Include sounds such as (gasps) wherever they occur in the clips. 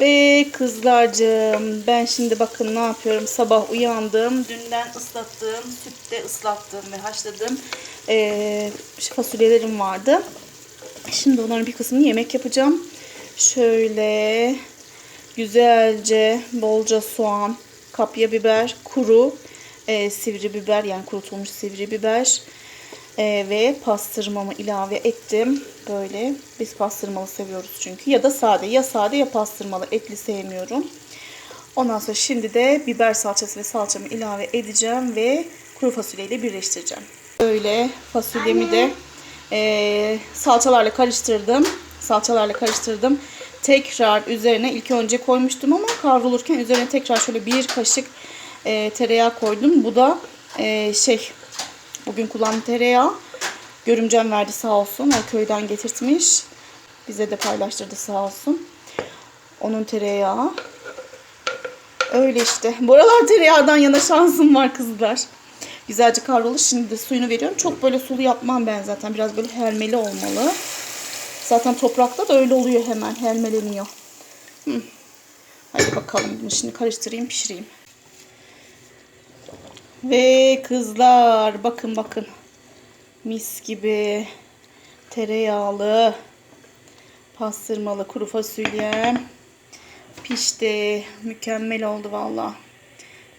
Ve kızlarcığım ben şimdi bakın ne yapıyorum. Sabah uyandım. Dünden ıslattığım, sütte ıslattığım ve haşladığım eee, fasulyelerim vardı. Şimdi onların bir kısmını yemek yapacağım. Şöyle güzelce bolca soğan, kapya biber, kuru e, sivri biber yani kurutulmuş sivri biber e, ve pastırmamı ilave ettim. Böyle biz pastırmalı seviyoruz çünkü ya da sade ya sade ya pastırmalı etli sevmiyorum. Ondan sonra şimdi de biber salçası ve salçamı ilave edeceğim ve kuru fasulyeyle birleştireceğim. Böyle fasulyemi de e, salçalarla karıştırdım. Salçalarla karıştırdım. Tekrar üzerine ilk önce koymuştum ama kavrulurken üzerine tekrar şöyle bir kaşık e, tereyağı koydum. Bu da e, şey bugün kullandığım tereyağı. Görümcem verdi sağ olsun. O köyden getirtmiş. Bize de paylaştırdı sağ olsun. Onun tereyağı. Öyle işte. Bu aralar tereyağdan yana şansım var kızlar. Güzelce kavrulur. Şimdi de suyunu veriyorum. Çok böyle sulu yapmam ben zaten. Biraz böyle helmeli olmalı. Zaten toprakta da öyle oluyor hemen. Helmeleniyor. Hadi bakalım. Şimdi karıştırayım pişireyim. Ve kızlar bakın bakın. Mis gibi tereyağlı pastırmalı kuru fasulyem pişti. Mükemmel oldu valla.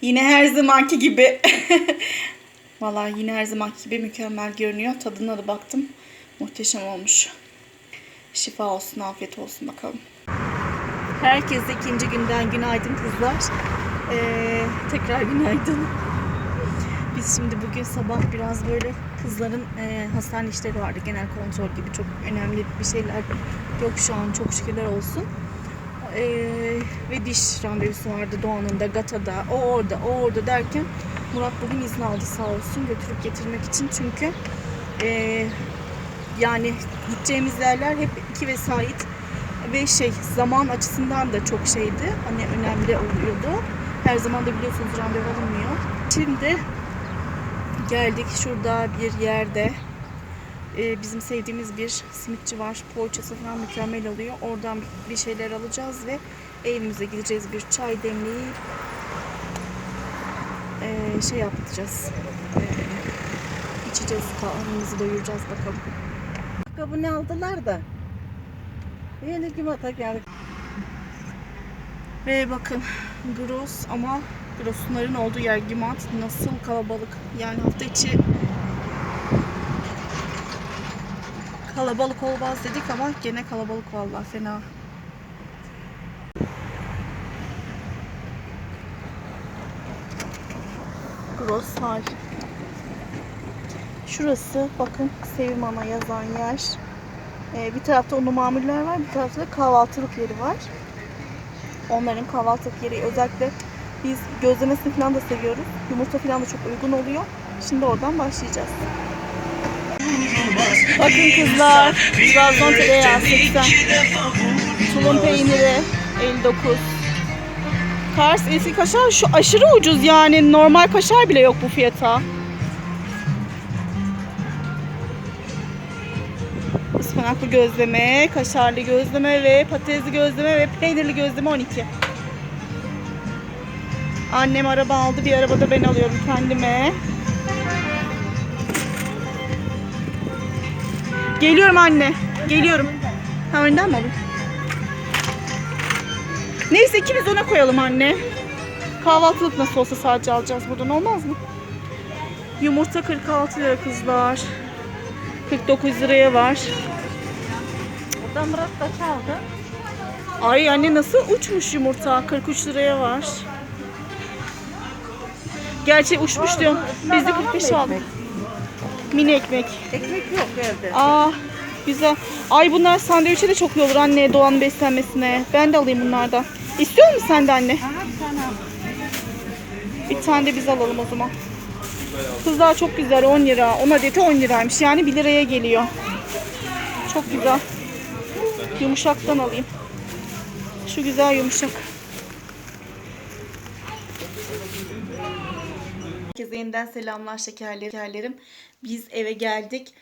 Yine her zamanki gibi. (laughs) valla yine her zamanki gibi mükemmel görünüyor. Tadına da baktım. Muhteşem olmuş. Şifa olsun, afiyet olsun bakalım. Herkese ikinci günden günaydın kızlar. Ee, tekrar günaydın. Biz şimdi bugün sabah biraz böyle kızların e, hastane işleri vardı. Genel kontrol gibi çok önemli bir şeyler yok şu an çok şükürler olsun. E, ve diş randevusu vardı Doğan'ın da Gata'da o orada o orada derken Murat bugün izin aldı sağ olsun götürüp getirmek için çünkü e, yani gideceğimiz yerler hep iki vesait ve şey zaman açısından da çok şeydi hani önemli oluyordu. Her zaman da biliyorsunuz randevu alınmıyor. Şimdi geldik şurada bir yerde e, bizim sevdiğimiz bir simitçi var. Poğaçası falan mükemmel oluyor. Oradan bir şeyler alacağız ve evimize gideceğiz. Bir çay demleyip e, şey yapacağız. E, içeceğiz. Karnımızı doyuracağız bakalım. Kabını aldılar da. Yeni cumata geldik. Ve bakın Gros ama Gros'ların olduğu yer Gimat nasıl kalabalık. Yani hafta içi kalabalık olmaz dedik ama gene kalabalık vallahi fena. Gros hal. Şurası bakın Sevim Ana yazan yer. Ee, bir tarafta unu mamuller var, bir tarafta da kahvaltılık yeri var. Onların kahvaltılık yeri özellikle biz gözlemesini falan da seviyoruz. Yumurta falan da çok uygun oluyor. Şimdi oradan başlayacağız. Bakın kızlar, Trabzon tereyağı 80, tulum peyniri 59. Kars eski kaşar şu aşırı ucuz yani normal kaşar bile yok bu fiyata. Ispanaklı gözleme, kaşarlı gözleme ve patatesli gözleme ve peynirli gözleme 12. Annem araba aldı. Bir arabada ben alıyorum kendime. Geliyorum anne. Geliyorum. Ha önden mi alayım? Neyse ikimiz ona koyalım anne. Kahvaltılık nasıl olsa sadece alacağız buradan olmaz mı? Yumurta 46 lira kızlar. 49 liraya var. Oradan Murat da çaldı. Ay anne nasıl uçmuş yumurta? 43 liraya var. Gerçi uçmuş diyorum. Biz de 45 aldık. Mini ekmek. Ekmek yok evde. Aa güzel. Ay bunlar sandviçe de çok iyi olur anne doğanın beslenmesine. Ben de alayım bunlardan. İstiyor musun sen de anne? Aha sana. Bir tane de biz alalım o zaman. Kızlar çok güzel 10 lira. 10 adeti 10 liraymış. Yani 1 liraya geliyor. Çok güzel. Yumuşaktan alayım. Şu güzel yumuşak. Herkese yeniden selamlar şekerlerim. Biz eve geldik.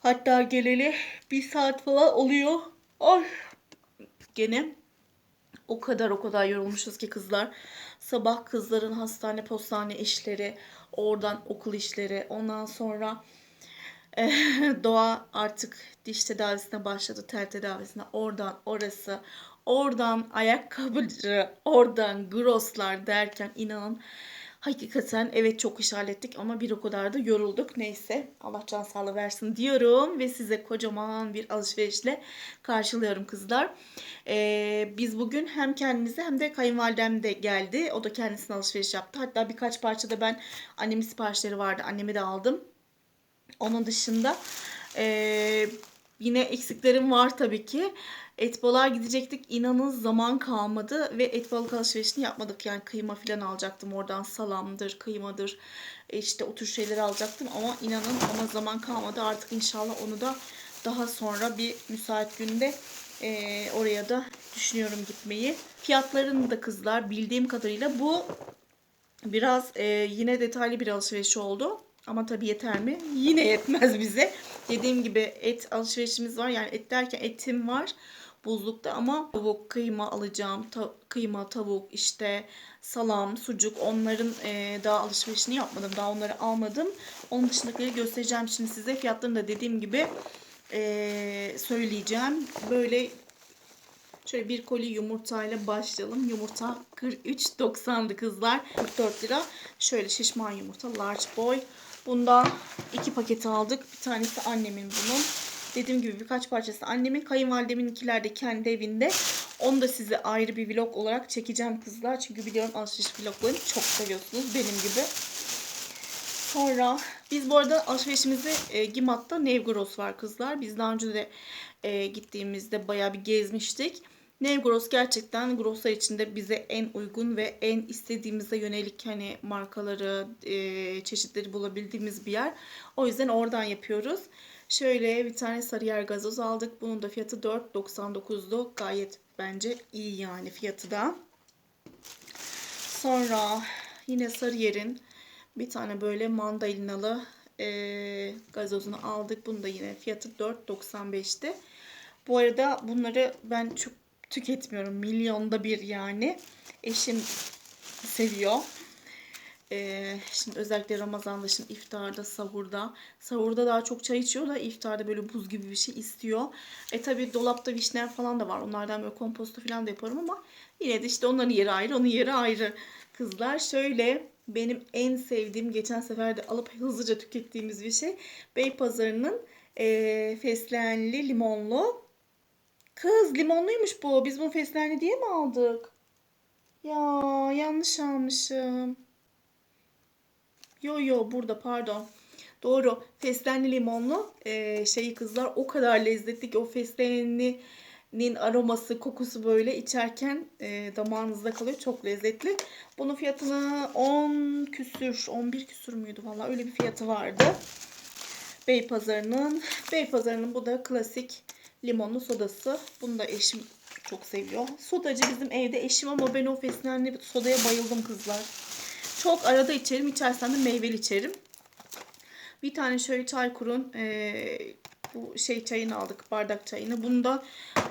Hatta geleli bir saat falan oluyor. Ay. Gene O kadar o kadar yorulmuşuz ki kızlar. Sabah kızların hastane postane işleri, oradan okul işleri, ondan sonra eh, (laughs) Doğa artık diş tedavisine başladı, tel tedavisine. Oradan orası, oradan ayakkabıcı, oradan grosslar derken inanın hakikaten evet çok iş hallettik ama bir o kadar da yorulduk. Neyse Allah can sağlığı versin diyorum ve size kocaman bir alışverişle karşılıyorum kızlar. Ee, biz bugün hem kendimize hem de kayınvalidem de geldi. O da kendisine alışveriş yaptı. Hatta birkaç parçada ben annemin siparişleri vardı. Annemi de aldım. Onun dışında eee, yine eksiklerim var tabii ki. Et balığa gidecektik. İnanın zaman kalmadı ve et balık alışverişini yapmadık. Yani kıyma falan alacaktım oradan. Salamdır, kıymadır. e, işte o tür şeyleri alacaktım ama inanın ama zaman kalmadı. Artık inşallah onu da daha sonra bir müsait günde eee, oraya da düşünüyorum gitmeyi. Fiyatlarını da kızlar bildiğim kadarıyla bu Biraz e, yine detaylı bir alışveriş oldu. Ama tabii yeter mi? Yine yetmez bize. Dediğim gibi et alışverişimiz var. Yani et derken etim var buzlukta ama tavuk, kıyma alacağım. Ta- kıyma, tavuk, işte salam, sucuk onların e, daha alışverişini yapmadım. Daha onları almadım. Onun dışındakileri göstereceğim şimdi size. Fiyatlarını da dediğim gibi e, söyleyeceğim. Böyle Şöyle bir koli yumurtayla başlayalım. Yumurta 43.90'dı kızlar. 44 lira. Şöyle şişman yumurta large boy. Bundan iki paket aldık. Bir tanesi annemin bunun. Dediğim gibi birkaç parçası annemin. Kayınvalideminkiler de kendi evinde. Onu da size ayrı bir vlog olarak çekeceğim kızlar. Çünkü biliyorum alışveriş vloglarını çok seviyorsunuz benim gibi. Sonra biz bu arada alışverişimizi e, Gimat'ta Nevgros var kızlar. Biz daha önce de e, gittiğimizde bayağı bir gezmiştik. Nevgros gerçekten grosslar içinde bize en uygun ve en istediğimize yönelik hani markaları, e, çeşitleri bulabildiğimiz bir yer. O yüzden oradan yapıyoruz. Şöyle bir tane Sarıyer gazoz aldık. Bunun da fiyatı 4.99'du. Gayet bence iyi yani fiyatı da. Sonra yine Sarıyer'in bir tane böyle mandalinalı e, gazozunu aldık. Bunu da yine fiyatı 4.95'ti. Bu arada bunları ben çok tüketmiyorum. Milyonda bir yani. Eşim seviyor. Ee, şimdi özellikle Ramazan'da şimdi iftarda, sahurda. Sahurda daha çok çay içiyor da iftarda böyle buz gibi bir şey istiyor. E tabi dolapta vişne falan da var. Onlardan böyle komposto falan da yaparım ama yine de işte onların yeri ayrı, onun yeri ayrı. Kızlar şöyle benim en sevdiğim geçen sefer de alıp hızlıca tükettiğimiz bir şey. Beypazarı'nın e, fesleğenli limonlu. Kız limonluymuş bu. Biz bunu fesleğenli diye mi aldık? Ya yanlış almışım. Yo yo burada pardon. Doğru. Fesleğenli limonlu e, şeyi kızlar o kadar lezzetli ki o fesleğeninin aroması, kokusu böyle içerken e, damağınızda kalıyor. Çok lezzetli. Bunun fiyatını 10 küsür, 11 küsür müydü valla öyle bir fiyatı vardı. Beypazarı'nın. Beypazarı'nın bu da klasik limonlu sodası. Bunu da eşim çok seviyor. Sodacı bizim evde eşim ama ben o fesleğenli sodaya bayıldım kızlar. Çok arada içerim. İçersem de meyveli içerim. Bir tane şöyle Çaykur'un eee, bu şey çayını aldık. Bardak çayını. Bunu da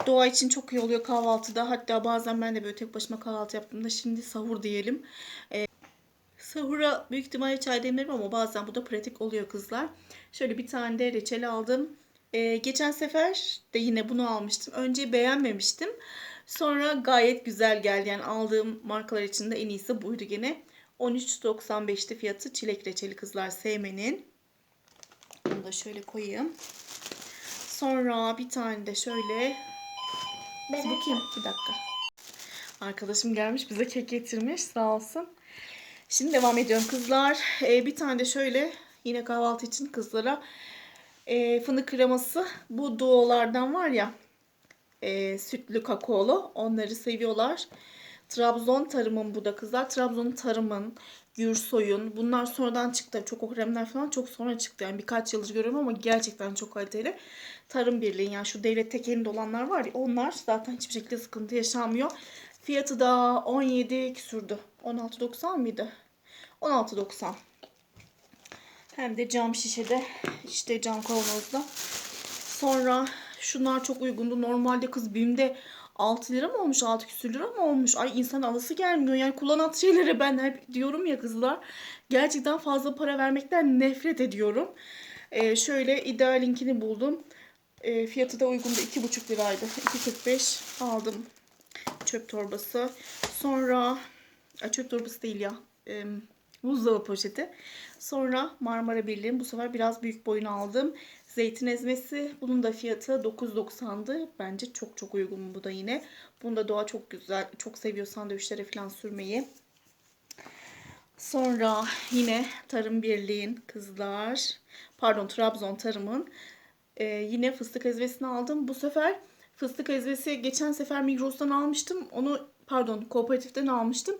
doğa için çok iyi oluyor kahvaltıda. Hatta bazen ben de böyle tek başıma kahvaltı yaptığımda şimdi sahur diyelim. Eee, sahura büyük ihtimalle çay demlerim ama bazen bu da pratik oluyor kızlar. Şöyle bir tane de reçel aldım. Eee, geçen sefer de yine bunu almıştım. Önce beğenmemiştim. Sonra gayet güzel geldi. Yani aldığım markalar içinde en iyisi buydu gene. 13.95'ti fiyatı çilek reçeli kızlar sevmenin. Bunu da şöyle koyayım. Sonra bir tane de şöyle. Kız bakayım bir dakika. Arkadaşım gelmiş bize kek getirmiş sağ olsun. Şimdi devam ediyorum kızlar. Ee, bir tane de şöyle yine kahvaltı için kızlara e, fındık kreması. Bu duolardan var ya e, sütlü kakaolu. Onları seviyorlar. Trabzon tarımın bu da kızlar. Trabzon tarımın, Gürsoy'un bunlar sonradan çıktı. Çok o kremler falan çok sonra çıktı. Yani birkaç yıldır görüyorum ama gerçekten çok kaliteli. Tarım Birliği yani şu devlet tekelinde olanlar var ya onlar zaten hiçbir şekilde sıkıntı yaşanmıyor. Fiyatı da 17 küsürdü. 16.90 mıydı? 16.90. Hem de cam şişede işte cam kavanozda. Sonra şunlar çok uygundu. Normalde kız BİM'de 6 lira mı olmuş 6 küsür lira mı olmuş? Ay insan alısı gelmiyor. Yani kullanat şeylere ben hep diyorum ya kızlar. Gerçekten fazla para vermekten nefret ediyorum. Ee, şöyle ideal linkini buldum. Ee, fiyatı da uygundu. 2,5 liraydı. 2,45 aldım. Çöp torbası. Sonra ay, çöp torbası değil ya. E, buzdolabı poşeti. Sonra Marmara Birliği'nin bu sefer biraz büyük boyunu aldım Zeytin ezmesi. Bunun da fiyatı 9.90'dı. Bence çok çok uygun bu da yine. Bunu da doğa çok güzel. Çok seviyor sandviçlere falan sürmeyi. Sonra yine Tarım Birliği'nin kızlar. Pardon Trabzon Tarım'ın. Ee, yine fıstık ezmesini aldım. Bu sefer fıstık ezmesi geçen sefer Migros'tan almıştım. Onu pardon kooperatiften almıştım.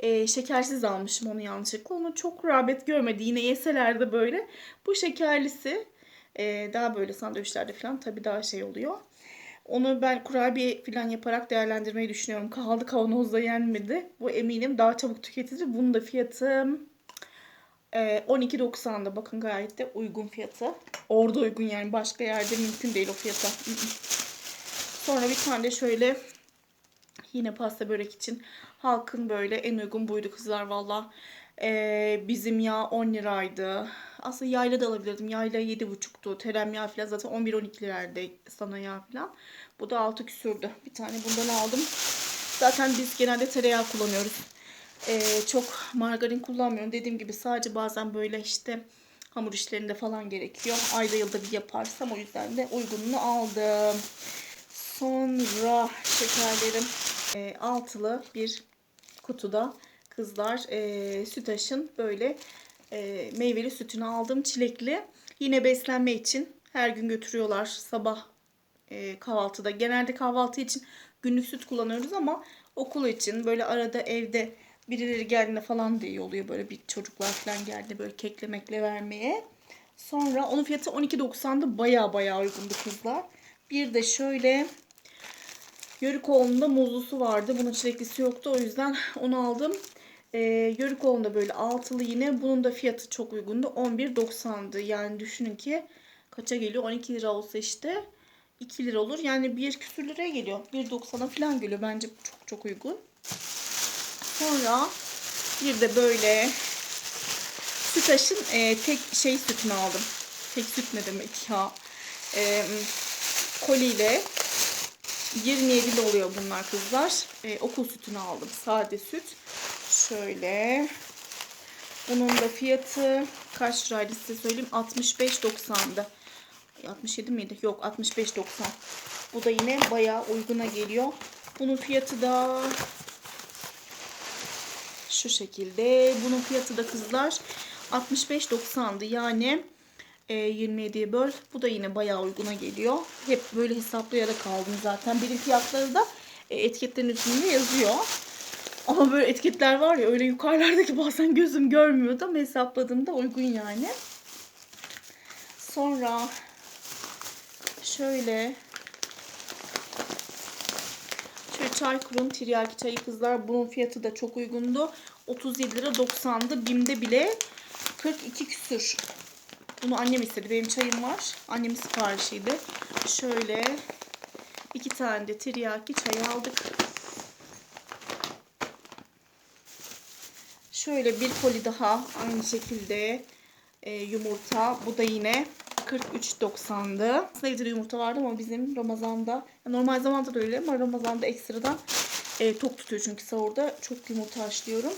Ee, şekersiz almışım onu yanlışlıkla. Onu çok rağbet görmedi. Yine yeselerdi böyle. Bu şekerlisi. Ee, daha böyle sandviçlerde falan tabii daha şey oluyor. Onu ben kurabiye falan yaparak değerlendirmeyi düşünüyorum. Kaldı kavanozda yenmedi. Bu eminim daha çabuk tüketilir. Bunun da fiyatı e, 12.90'da. Bakın gayet de uygun fiyatı. Orada uygun yani başka yerde mümkün değil o fiyata. Sonra bir tane de şöyle yine pasta börek için halkın böyle en uygun buydu kızlar valla. Ee, bizim yağ 10 liraydı. Aslında yayla da alabilirdim. Yayla 7,5'tu. Terem yağ falan zaten 11-12 liraydı sana yağ falan. Bu da 6 küsürdü. Bir tane bundan aldım. Zaten biz genelde tereyağı kullanıyoruz. Ee, çok margarin kullanmıyorum. Dediğim gibi sadece bazen böyle işte hamur işlerinde falan gerekiyor. Ayda yılda bir yaparsam o yüzden de uygununu aldım. Sonra şekerlerim e, altılı bir kutuda kızlar e, Sütaş'ın böyle e, meyveli sütünü aldım çilekli. Yine beslenme için her gün götürüyorlar sabah e, kahvaltıda. Genelde kahvaltı için günlük süt kullanıyoruz ama okul için böyle arada evde birileri geldiğinde falan da iyi oluyor. Böyle bir çocuklar falan geldi böyle keklemekle vermeye. Sonra onun fiyatı 12.90'da baya baya uygundu kızlar. Bir de şöyle Yörükoğlu'nda muzlusu vardı. Bunun çileklisi yoktu. O yüzden onu aldım. Ee, Yörükoğlu'nda böyle altılı yine. Bunun da fiyatı çok uygundu. 11.90'dı. Yani düşünün ki kaça geliyor? 12 lira olsa işte 2 lira olur. Yani bir küsür liraya geliyor. 1.90'a falan geliyor. Bence çok çok uygun. Sonra bir de böyle Sütaş'ın e, tek şey sütünü aldım. Tek süt ne demek ya? E, koliyle 27 de oluyor bunlar kızlar. E, okul sütünü aldım. Sade süt. Şöyle. Bunun da fiyatı kaç liraydı size söyleyeyim. 65.90'dı. 67 miydi? Yok 65.90. Bu da yine bayağı uyguna geliyor. Bunun fiyatı da şu şekilde. Bunun fiyatı da kızlar 65.90'dı. Yani e, 27'ye böl. Bu da yine bayağı uyguna geliyor. Hep böyle hesaplayarak aldım zaten. Benim fiyatları da e, etiketlerin üstünde yazıyor. Ama böyle etiketler var ya öyle yukarılardaki (laughs) bazen gözüm görmüyordu ama hesapladığımda uygun yani. Sonra şöyle Şöyle çay kurun tiryaki çayı kızlar. Bunun fiyatı da çok uygundu. 37 lira 90'dı. Bim'de bile 42 küsür. Bunu annem istedi. Benim çayım var. Annemin siparişiydi. Şöyle iki tane de tiryaki çay aldık. Şöyle bir koli daha aynı şekilde e, yumurta. Bu da yine 43.90'dı. Aslında evde de yumurta vardı ama bizim Ramazan'da normal zamanda da öyle ama Ramazan'da ekstradan e, tok tutuyor çünkü sahurda çok yumurta haşlıyorum.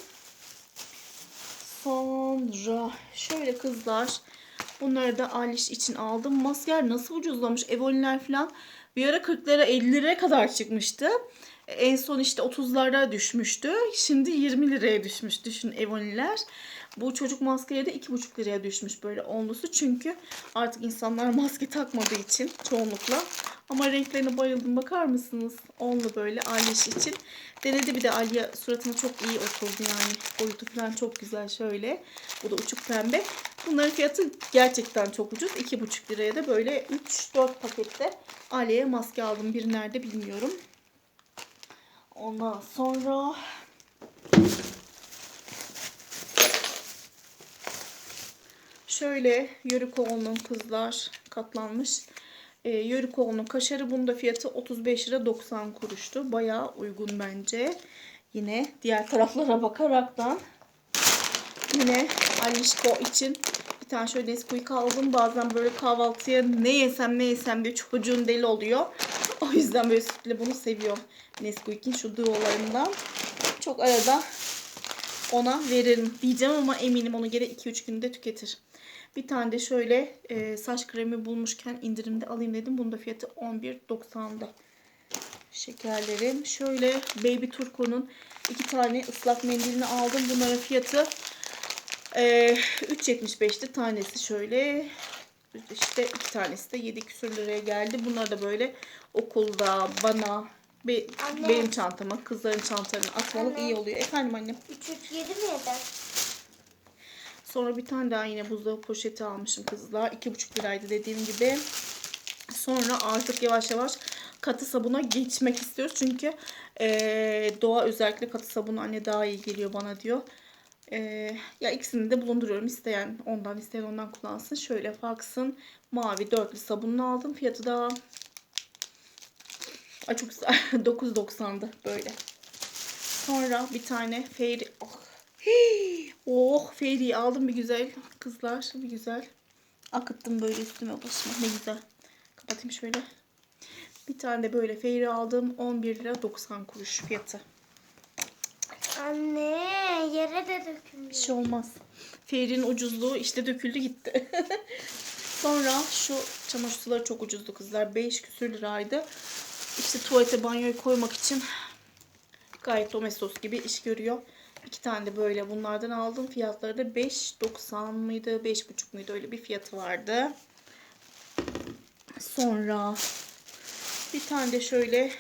Sonra şöyle kızlar bunları da Aliş için aldım. Masker nasıl ucuzlamış. Evoliler falan bir ara 40'lara 50 liraya kadar çıkmıştı. En son işte 30'lara düşmüştü. Şimdi 20 liraya düşmüş. Düşün Evoniler. Bu çocuk maskeleri de 2,5 liraya düşmüş böyle onlusu. Çünkü artık insanlar (laughs) maske takmadığı için çoğunlukla. Ama renklerine bayıldım. Bakar mısınız? Onlu böyle Aliş için. Denedi bir de Alya suratına çok iyi oturdu yani. Boyutu falan çok güzel şöyle. Bu da uçuk pembe. Bunların fiyatı gerçekten çok ucuz. 2,5 liraya da böyle 3-4 pakette Alya'ya maske aldım. Biri nerede bilmiyorum. Ondan sonra şöyle Yörükoğlu'nun kızlar katlanmış E, Yörükoğlu'nun kaşarı bunun da fiyatı 35 lira 90 kuruştu. Bayağı uygun bence. Yine diğer taraflara bakaraktan yine Alişko için bir tane şöyle Nesquik aldım. Bazen böyle kahvaltıya ne yesem ne yesem diye çocuğun deli oluyor. O yüzden böyle sütle bunu seviyorum. Nesquik'in şu duolarından. Çok arada ona veririm diyeceğim ama eminim onu gene 2-3 günde tüketir. Bir tane de şöyle e, saç kremi bulmuşken indirimde alayım dedim. Bunun da fiyatı 11.90'da. Şekerlerim. Şöyle Baby Turco'nun iki tane ıslak mendilini aldım. Bunların fiyatı e, 3.75'ti. Tanesi şöyle işte iki tanesi de 7 küsür liraya geldi. Bunlar da böyle okulda bana be- Anne. benim çantama, kızların çantalarına atmalık Anne. iyi oluyor. Efendim annem. 3 3 7 mi eder? Sonra bir tane daha yine buzdolabı poşeti almışım kızlar. 2,5 liraydı dediğim gibi. Sonra artık yavaş yavaş katı sabuna geçmek istiyoruz. Çünkü eee, doğa özellikle katı sabunu anne daha iyi geliyor bana diyor. Eee, ya ikisini de bulunduruyorum. İsteyen ondan isteyen ondan kullansın. Şöyle Fox'ın mavi dörtlü sabununu aldım. Fiyatı da Ay çok güzel. (laughs) 9.90'dı böyle. Sonra bir tane Fairy oh. Hii! (gasps) oh Fairy'yi aldım bir güzel kızlar bir güzel. Akıttım böyle üstüme başıma ne güzel. Kapatayım şöyle. Bir tane de böyle Fairy aldım 11 lira 90 kuruş fiyatı. Anne yere de Bir dökülmüş. şey olmaz. Fairy'nin ucuzluğu işte döküldü gitti. (laughs) Sonra şu çamaşır suları çok ucuzdu kızlar. 5 küsür liraydı. İşte tuvalete banyoyu koymak için gayet domestos gibi iş görüyor. İki tane de böyle bunlardan aldım. Fiyatları da 5.90 mıydı? 5.5 muydu? Öyle bir fiyatı vardı. Sonra bir tane de şöyle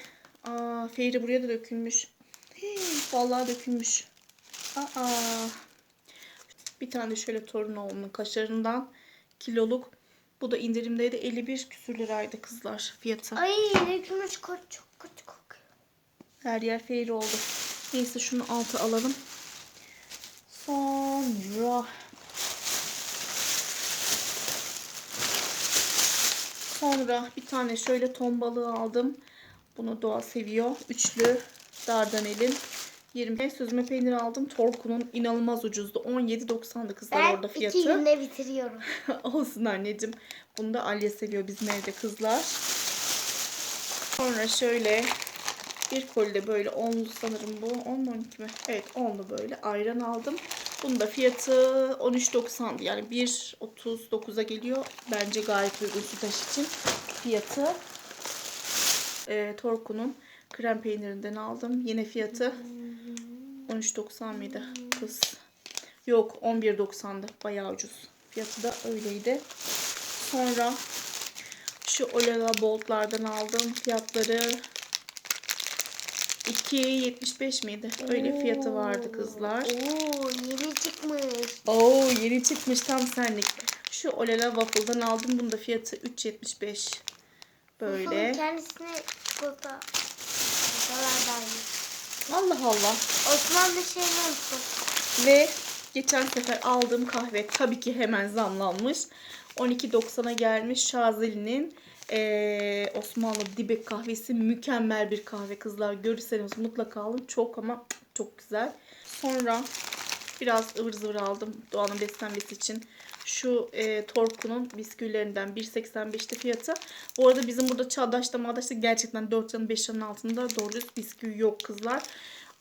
aa, Fairy buraya da dökülmüş. Hii, vallahi dökülmüş. Aa, bir tane şöyle Torunoğlu'nun kaşarından kiloluk. Bu da indirimdeydi. 51 küsür liraydı kızlar fiyatı. Ay dökülmüş koç çok kötü kokuyor. Her yer feyri oldu. Neyse şunu altı alalım. Sonra Sonra bir tane şöyle ton balığı aldım. Bunu doğa seviyor. Üçlü Dardanel'in 20 süzme peynir aldım. Torku'nun inanılmaz ucuzdu. 17.90'dı kızlar Ben orada iki fiyatı. günde bitiriyorum. (laughs) Olsun anneciğim. Bunu da Alya seviyor bizim evde kızlar. Sonra şöyle bir kolide böyle onlu sanırım bu. 10 mu 12 mi? Evet onlu böyle ayran aldım. Bunun da fiyatı 13.90 yani 1.39'a geliyor. Bence gayet uygun sütaş için fiyatı. E, Torku'nun krem peynirinden aldım. Yine fiyatı 13.90 mıydı kız? Yok 11.90'dı. Bayağı ucuz. Fiyatı da öyleydi. Sonra şu Olala Bolt'lardan aldım. Fiyatları 2.75 miydi? Öyle fiyatı vardı kızlar. Oo yeni çıkmış. Oo yeni çıkmış tam senlik. Şu Olala Waffle'dan aldım. Bunun da fiyatı 3.75. Böyle. Bakalım kendisine çikolata. Çikolatalardaymış. Allah Allah. Osmanlı şey nasıl? Ve geçen sefer aldığım kahve tabii ki hemen zamlanmış. 12.90'a gelmiş Şazeli'nin eee, Osmanlı Dibek kahvesi mükemmel bir kahve kızlar. Görürseniz mutlaka alın. Çok ama çok güzel. Sonra biraz ıvır zıvır aldım Doğan'ın beslenmesi için. Şu e, Torku'nun bisküvilerinden 1.85'ti fiyatı. Bu arada bizim burada Çağdaş'ta Mağdaş'ta gerçekten 4 liranın 5 liranın altında doğru bisküvi yok kızlar.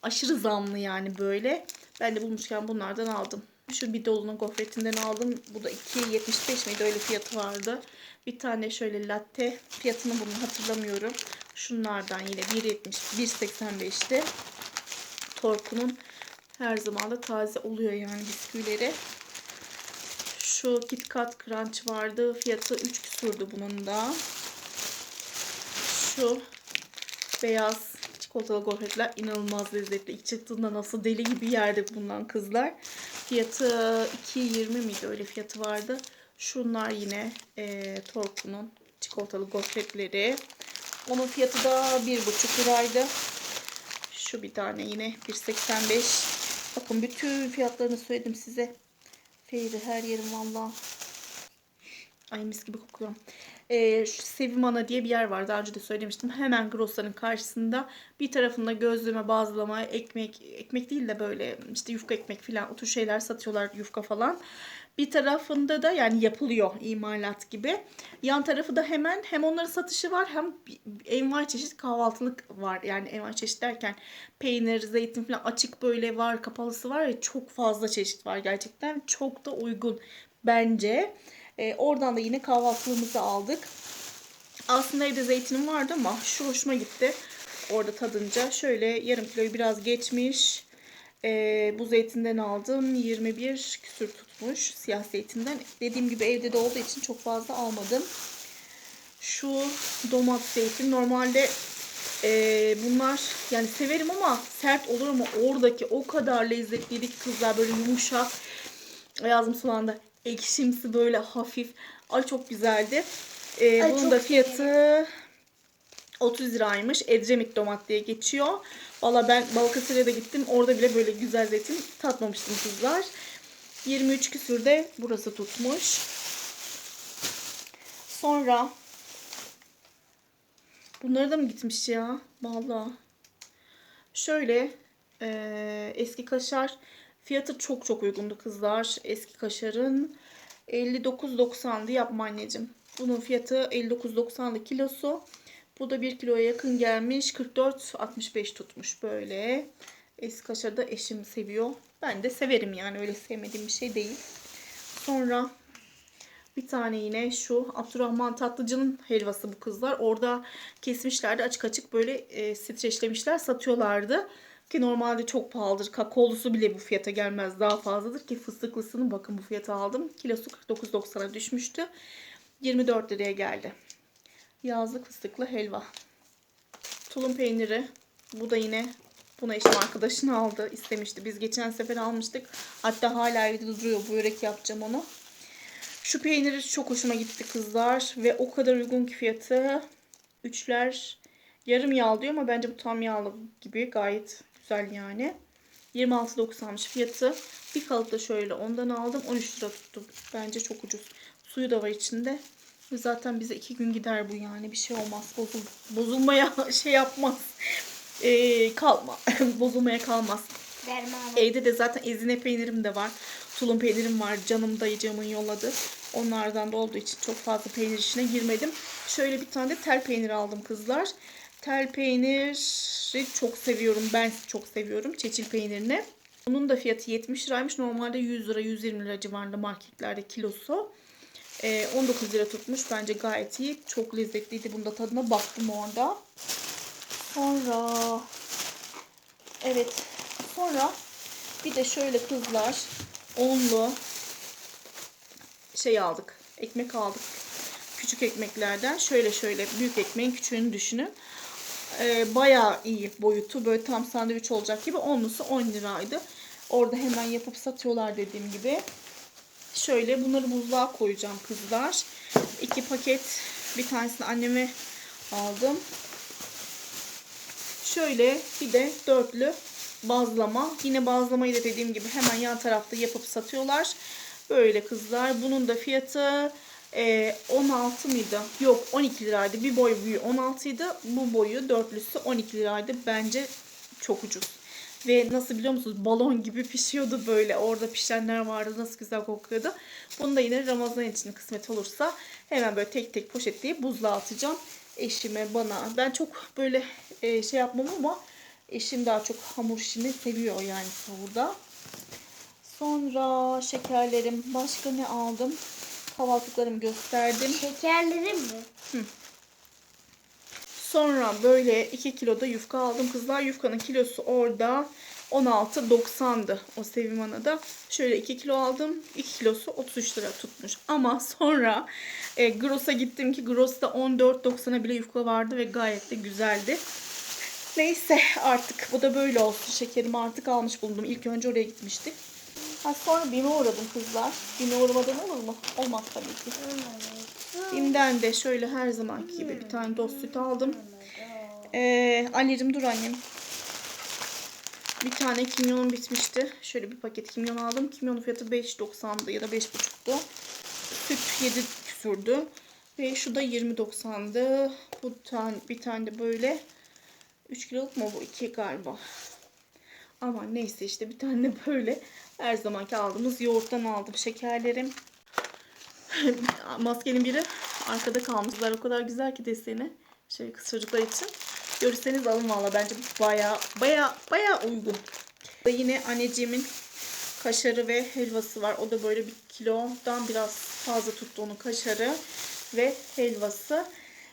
Aşırı zamlı yani böyle. Ben de bulmuşken bunlardan aldım. Şu bidolunun gofretinden aldım. Bu da 2.75 miydi öyle fiyatı vardı. Bir tane şöyle latte. Fiyatını bunu hatırlamıyorum. Şunlardan yine 1.70 1.85'ti. Torku'nun her zaman da taze oluyor yani bisküvileri. Şu Kit Kat Crunch vardı. Fiyatı 3 küsürdü bunun da. Şu beyaz çikolatalı gofretler inanılmaz lezzetli. İlk çıktığında nasıl deli gibi yerdik bundan kızlar. Fiyatı 2.20 miydi öyle fiyatı vardı. Şunlar yine e, Torku'nun çikolatalı gofretleri. Onun fiyatı da 1.5 liraydı. Şu bir tane yine 1.85. Bakın bütün fiyatlarını söyledim size. Feyri her yerim valla. Ay mis gibi kokuyor. Ee, şu Sevimana diye bir yer var. Daha önce de söylemiştim. Hemen Grossa'nın karşısında. Bir tarafında gözleme, bazlama, ekmek, ekmek değil de böyle işte yufka ekmek falan o tür şeyler satıyorlar yufka falan. Bir tarafında da yani yapılıyor imalat gibi. Yan tarafı da hemen hem onların satışı var hem envai çeşit kahvaltılık var. Yani envai çeşit derken peynir, zeytin falan açık böyle var, kapalısı var ya çok fazla çeşit var gerçekten. Çok da uygun bence. Ee, oradan da yine kahvaltılığımızı aldık. Aslında evde zeytinim vardı ama şu hoşuma gitti. Orada tadınca şöyle yarım kiloyu biraz geçmiş. Ee, bu zeytinden aldım. 21 küsür tutmuş siyah zeytinden. Dediğim gibi evde de olduğu için çok fazla almadım. Şu domat zeytin normalde ee, bunlar yani severim ama sert olur ama oradaki o kadar lezzetliydi ki kızlar böyle yumuşak. Ağzım sulandı. Ekşimsi böyle hafif. Ay çok güzeldi. Ee, Ay, bunun çok da fiyatı 30 liraymış. Edremit domat diye geçiyor. Valla ben Balıkesir'e de gittim. Orada bile böyle güzel zeytin tatmamıştım kızlar. 23 küsürde burası tutmuş. Sonra bunları da mı gitmiş ya? Valla. Şöyle eee, eski kaşar fiyatı çok çok uygundu kızlar. Eski kaşarın 59.90'dı yapma anneciğim. Bunun fiyatı 59.90'dı kilosu. Bu da 1 kiloya yakın gelmiş. 44.65 tutmuş böyle. Eski kaşarı da eşim seviyor. Ben de severim yani öyle sevmediğim bir şey değil. Sonra bir tane yine şu Abdurrahman Tatlıcı'nın helvası bu kızlar. Orada kesmişlerdi açık açık böyle e, streçlemişler satıyorlardı. Ki normalde çok pahalıdır. Kakaolusu bile bu fiyata gelmez. Daha fazladır ki fıstıklısını bakın bu fiyata aldım. Kilosu 49.90'a düşmüştü. 24 liraya geldi. Yazlık fıstıklı helva. Tulum peyniri. Bu da yine buna eşim arkadaşını aldı. istemişti. Biz geçen sefer almıştık. Hatta hala evde duruyor. Bu börek yapacağım onu. Şu peyniri çok hoşuma gitti kızlar. Ve o kadar uygun ki fiyatı. Üçler yarım yağ diyor ama bence bu tam yağlı gibi. Gayet güzel yani. 26.90'mış fiyatı. Bir kalıp da şöyle ondan aldım. 13 lira tuttu. Bence çok ucuz. Suyu da var içinde. Zaten bize iki gün gider bu yani. Bir şey olmaz. Bozul, bozulmaya (laughs) şey yapmaz. Ee, kalma. (laughs) Bozulmaya kalmaz. Evde de zaten ezine peynirim de var. Tulum peynirim var. Canım dayıcığımın yolladı. Onlardan da olduğu için çok fazla peynir işine girmedim. Şöyle bir tane de tel peynir aldım kızlar. Tel peyniri çok seviyorum. Ben çok seviyorum. Çeçil peynirini. Bunun da fiyatı 70 liraymış. Normalde 100 lira 120 lira civarında marketlerde kilosu. Ee, 19 lira tutmuş. Bence gayet iyi. Çok lezzetliydi. Bunda tadına baktım orada. Sonra evet. Sonra bir de şöyle kızlar onlu şey aldık. Ekmek aldık. Küçük ekmeklerden. Şöyle şöyle büyük ekmeğin küçüğünü düşünün. Ee, bayağı iyi boyutu. Böyle tam sandviç olacak gibi. Onlusu 10 liraydı. Orada hemen yapıp satıyorlar dediğim gibi. Şöyle bunları buzluğa koyacağım kızlar. İki paket bir tanesini anneme aldım. Şöyle bir de dörtlü bazlama. Yine bazlamayı da dediğim gibi hemen yan tarafta yapıp satıyorlar. Böyle kızlar. Bunun da fiyatı e, 16 mıydı? Yok 12 liraydı. Bir boy büyüğü 16 idi. Bu boyu dörtlüsü 12 liraydı. Bence çok ucuz. Ve nasıl biliyor musunuz? Balon gibi pişiyordu böyle. Orada pişenler vardı. Nasıl güzel kokuyordu. Bunu da yine Ramazan için kısmet olursa hemen böyle tek tek poşetleyip buzluğa atacağım. Eşime, bana. Ben çok böyle e, şey yapmam ama eşim daha çok hamur işini seviyor yani sahurda. Sonra şekerlerim. Başka ne aldım? Kahvaltılıklarımı gösterdim. Şekerlerim mi? Sonra böyle 2 kiloda yufka aldım kızlar. Yufkanın kilosu orada 16.90'dı o Sevim Ana'da. Şöyle 2 kilo aldım. 2 kilosu 33 lira tutmuş. Ama sonra e, Gross'a gittim ki Gross'ta 14.90'a bile yufka vardı ve gayet de güzeldi. Neyse artık bu da böyle olsun. Şekerimi artık almış bulundum. İlk önce oraya gitmiştik. Ha, sonra BİM'e uğradım kızlar. BİM'e uğramadan olur mu? Olmaz tabii ki. BİM'den de şöyle her zamanki gibi bir tane dost süt aldım. Ee, anneciğim dur annem. Bir tane kimyonum bitmişti. Şöyle bir paket kimyon aldım. Kimyonun fiyatı 5.90'dı ya da 5.5'tu. Süt 7 küsürdü. Ve şu da 20.90'dı. Bu tane, bir tane de böyle 3 kiloluk mu bu? 2 galiba. Ama neyse işte bir tane de böyle her zamanki aldığımız yoğurttan aldım şekerlerim. (laughs) Maskenin biri arkada kalmışlar. O kadar güzel ki deseni. Şöyle kız çocuklar için. Görürseniz alın valla bence baya baya baya uygun. Yine anneciğimin kaşarı ve helvası var. O da böyle bir kilodan biraz fazla tuttu onun kaşarı ve helvası.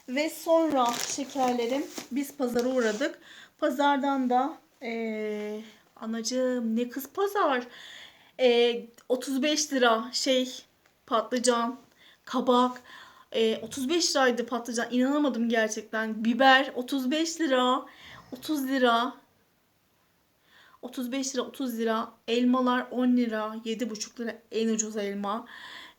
Ve sonra şekerlerim biz pazara uğradık. Pazardan da eee anacığım ne kız pazar. Eee 35 lira şey patlıcan, kabak. Eee 35 liraydı patlıcan. İnanamadım gerçekten. Biber 35 lira. 30 lira. 35 lira 30 lira elmalar 10 lira 7,5 lira en ucuz elma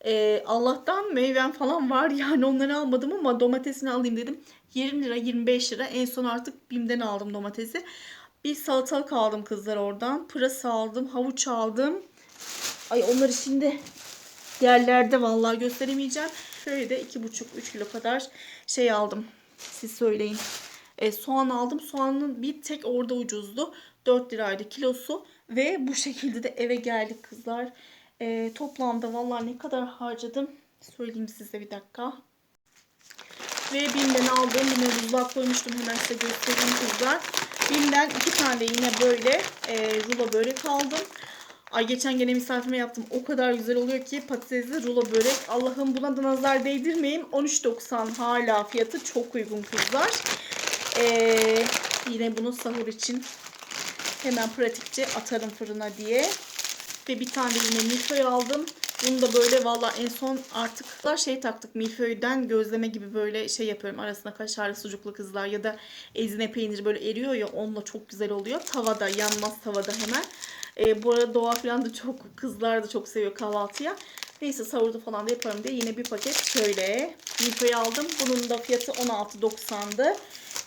Ee, Allah'tan meyvem falan var (laughs) yani onları almadım ama domatesini alayım dedim 20 lira 25 lira en son artık Bim'den aldım domatesi bir salatalık aldım kızlar oradan pırasa aldım havuç aldım ay onları şimdi yerlerde vallahi gösteremeyeceğim şöyle de 2,5-3 kilo kadar şey aldım siz söyleyin e, soğan aldım. Soğanın bir tek orada ucuzdu. 4 liraydı kilosu. Ve bu şekilde de eve geldik kızlar. E, toplamda vallahi ne kadar harcadım söyleyeyim size bir dakika. Ve Bim'den aldığım yine buzluğa koymuştum. Hemen size göstereyim kızlar. Bim'den iki tane yine böyle e, rulo börek aldım. Ay geçen gene misafirime yaptım. O kadar güzel oluyor ki patatesli rulo börek. Allah'ım buna da nazar değdirmeyeyim. 13.90 hala fiyatı çok uygun kızlar. Ee, yine bunu sahur için hemen pratikçe atarım fırına diye. Ve bir tane yine milföy aldım. Bunu da böyle valla en son artık şey taktık milföyden gözleme gibi böyle şey yapıyorum. Arasına kaşarlı sucuklu kızlar ya da ezine peyniri böyle eriyor ya onunla çok güzel oluyor. Tavada yanmaz tavada hemen. Ee, bu arada doğa falan da çok kızlar da çok seviyor kahvaltıya. Neyse sahurda falan da yaparım diye yine bir paket şöyle milföy aldım. Bunun da fiyatı 16.90'dı.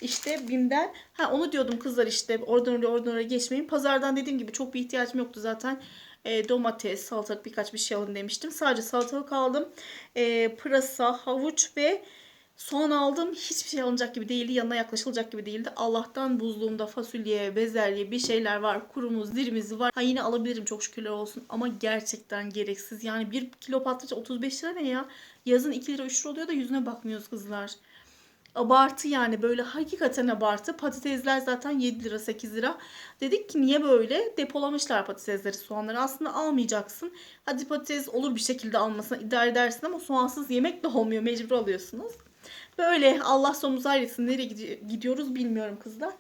İşte Bim'den ha onu diyordum kızlar işte oradan oraya oradan oraya geçmeyin. Pazardan dediğim gibi çok bir ihtiyacım yoktu zaten. E, domates, salatalık birkaç bir şey alın demiştim. Sadece salatalık aldım. E, pırasa, havuç ve soğan aldım. Hiçbir şey alınacak gibi değildi. Yanına yaklaşılacak gibi değildi. Allah'tan buzluğumda fasulye, bezelye bir şeyler var. Kurumuz, dirimiz var. Ha yine alabilirim çok şükürler olsun. Ama gerçekten gereksiz. Yani bir kilo patlıcan 35 lira ne ya? Yazın 2 lira 3 lira oluyor da yüzüne bakmıyoruz kızlar abartı yani böyle hakikaten abartı. Patatesler zaten 7 lira 8 lira. Dedik ki niye böyle? Depolamışlar patatesleri soğanları. Aslında almayacaksın. Hadi patates olur bir şekilde almasına idare edersin ama soğansız yemek de olmuyor. Mecbur alıyorsunuz. Böyle Allah sonumuzu hayretsin. Nereye gidi- gidiyoruz bilmiyorum kızlar.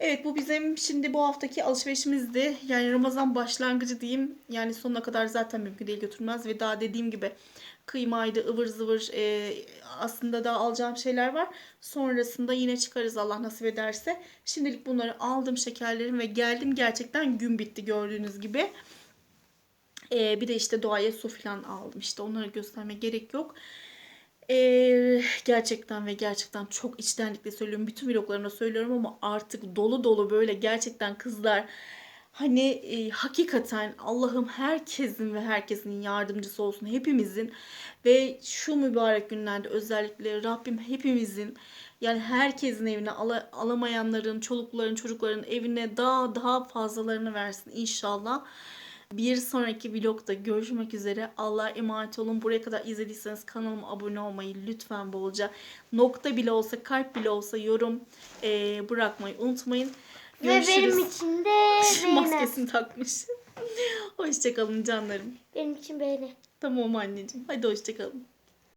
Evet bu bizim şimdi bu haftaki alışverişimizdi. Yani Ramazan başlangıcı diyeyim. Yani sonuna kadar zaten mümkün değil götürmez. Ve daha dediğim gibi kıymaydı ıvır zıvır e, aslında daha alacağım şeyler var. Sonrasında yine çıkarız Allah nasip ederse. Şimdilik bunları aldım şekerlerim ve geldim. Gerçekten gün bitti gördüğünüz gibi. E, bir de işte doğaya su falan aldım. İşte onları göstermeye gerek yok. Ee, gerçekten ve gerçekten çok içtenlikle söylüyorum. Bütün vloglarımda söylüyorum ama artık dolu dolu böyle gerçekten kızlar hani e, hakikaten Allah'ım herkesin ve herkesin yardımcısı olsun hepimizin ve şu mübarek günlerde özellikle Rabbim hepimizin yani herkesin evine ala- alamayanların, çolukların, çocukların evine daha daha fazlalarını versin inşallah. Bir sonraki vlogda görüşmek üzere. Allah'a emanet olun. Buraya kadar izlediyseniz kanalıma abone olmayı lütfen bolca nokta bile olsa kalp bile olsa yorum eee, bırakmayı unutmayın. Ve benim için de (laughs) beğeni. Maskesini takmış. (laughs) Hoşçakalın canlarım. Benim için beğeni. Tamam anneciğim. Hadi hoşçakalın.